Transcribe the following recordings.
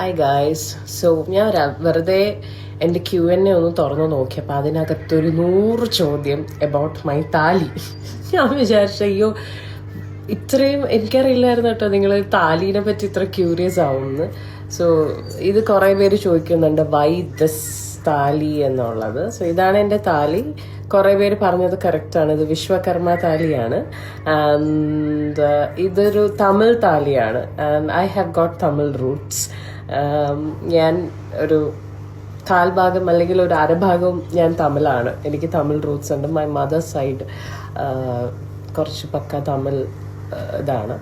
Hi guys so ഞാൻ വെറുതെ എന്റെ ക്യു എൻ എ ഒന്ന് തുറന്നു നോക്കിയപ്പോൾ അതിനകത്തൊരു നൂറ് ചോദ്യം അബൌട്ട് മൈ താലി ഞാൻ വിചാരിച്ചു അയ്യോ ഇത്രയും എനിക്കറിയില്ലായിരുന്നു കേട്ടോ നിങ്ങൾ താലീനെ പറ്റി ഇത്ര ക്യൂരിയസ് ആവുമെന്ന് സോ ഇത് കുറേ പേര് ചോദിക്കുന്നുണ്ട് വൈ ദിസ് താലി എന്നുള്ളത്. സോ ഇതാണ് എന്റെ താലി കുറേ പേര് പറഞ്ഞത് കറക്റ്റാണ് ഇത് വിശ്വകർമ്മ താലിയാണ് ആൻഡ് ഇതൊരു Tamil താലിയാണ് and I have got Tamil roots ഞാൻ ഒരു കാൽഭാഗം അല്ലെങ്കിൽ ഒരു അരഭാഗം ഞാൻ തമിഴാണ്. എനിക്ക് തമിഴ് റൂട്ട്സ് ഉണ്ട്. മൈ മദർ സൈഡ് കുറച്ച് പക്ക തമിഴ് ഇതാണ്.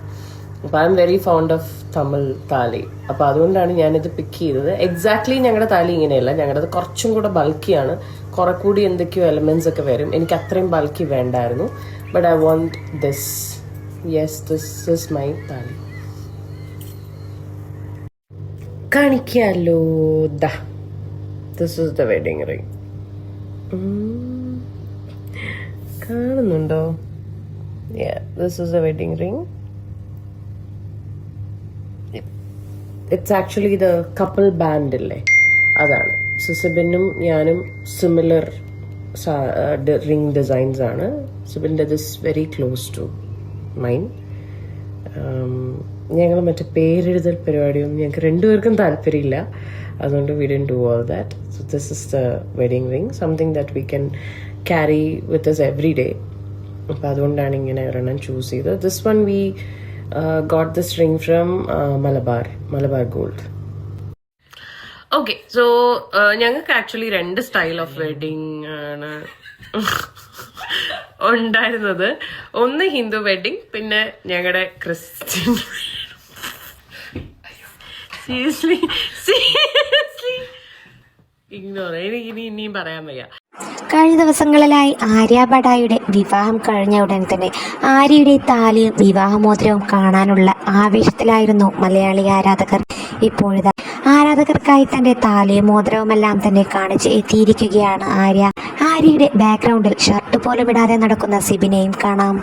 അപ്പോൾ I am very fond of Tamil thali. അപ്പോൾ അതുകൊണ്ടാണ് ഞാനിത് പിക്ക് ചെയ്തത്. എക്സാക്ട്ലി ഞങ്ങളുടെ താലി ഇങ്ങനെയല്ല. ഞങ്ങളുടെ കുറച്ചും കൂടെ ബൾക്കിയാണ് കുറെ കൂടി എന്തൊക്കെയോ എലമെൻസ് ഒക്കെ വരും. എനിക്ക് അത്രയും ബൾക്കി വേണ്ടായിരുന്നു. But I want this yes this is my thali. കാണിക്കാലോ. ദാ this is the wedding ring കാണുന്നുണ്ടോ? This is the wedding ring it's actually the couple band അല്ലേ അതാണ്. സുസിബിനും ഞാനും സിമിലർ റിംഗ് ഡിസൈൻസ് ആണ്. സുബിന്റെ this very close to mine ഞങ്ങൾ മറ്റേ പേരെഴുതൽ പരിപാടിയൊന്നും ഞങ്ങൾക്ക് രണ്ടുപേർക്കും താല്പര്യമില്ല. അതുകൊണ്ട് we don't do all that so this is the wedding ring something that we can carry with us every day അപ്പം അതുകൊണ്ടാണ് ഇങ്ങനെ ഒരെണ്ണം ചൂസ് ചെയ്തത്. This one we got this ring from Malabar Malabar gold okay so ഞങ്ങൾക്ക് actually രണ്ട് style of wedding ആണ് ഉണ്ടായിരുന്നത്. ഒന്ന് ഹിന്ദു വെഡിങ് പിന്നെ ഞങ്ങളുടെ ക്രിസ്ത്യൻ സീരിയസ്ലി സീരിയസ്ലി ഇഗ്നോർ എനിക്ക് ഇനി ഇനിയും പറയാൻ വയ്യ. കഴിഞ്ഞ ദിവസങ്ങളിലായി ആര്യ ബഡായിയുടെ വിവാഹം കഴിഞ്ഞ ഉടൻ തന്നെ ആര്യയുടെ താലിയും വിവാഹമോതിരവും കാണാനുള്ള ആവേശത്തിലായിരുന്നു മലയാളി ആരാധകർ. ഇപ്പോഴിതാ ആരാധകർക്കായി തന്റെ താലിയും മോതിരവുമെല്ലാം തന്നെ കാണിച്ച് എത്തിയിരിക്കുകയാണ് ആര്യ. ആര്യയുടെ ബാക്ക്ഗ്രൗണ്ടിൽ ഷർട്ട് പോലും ഇടാതെ നടക്കുന്ന സിബിനെയും കാണാം.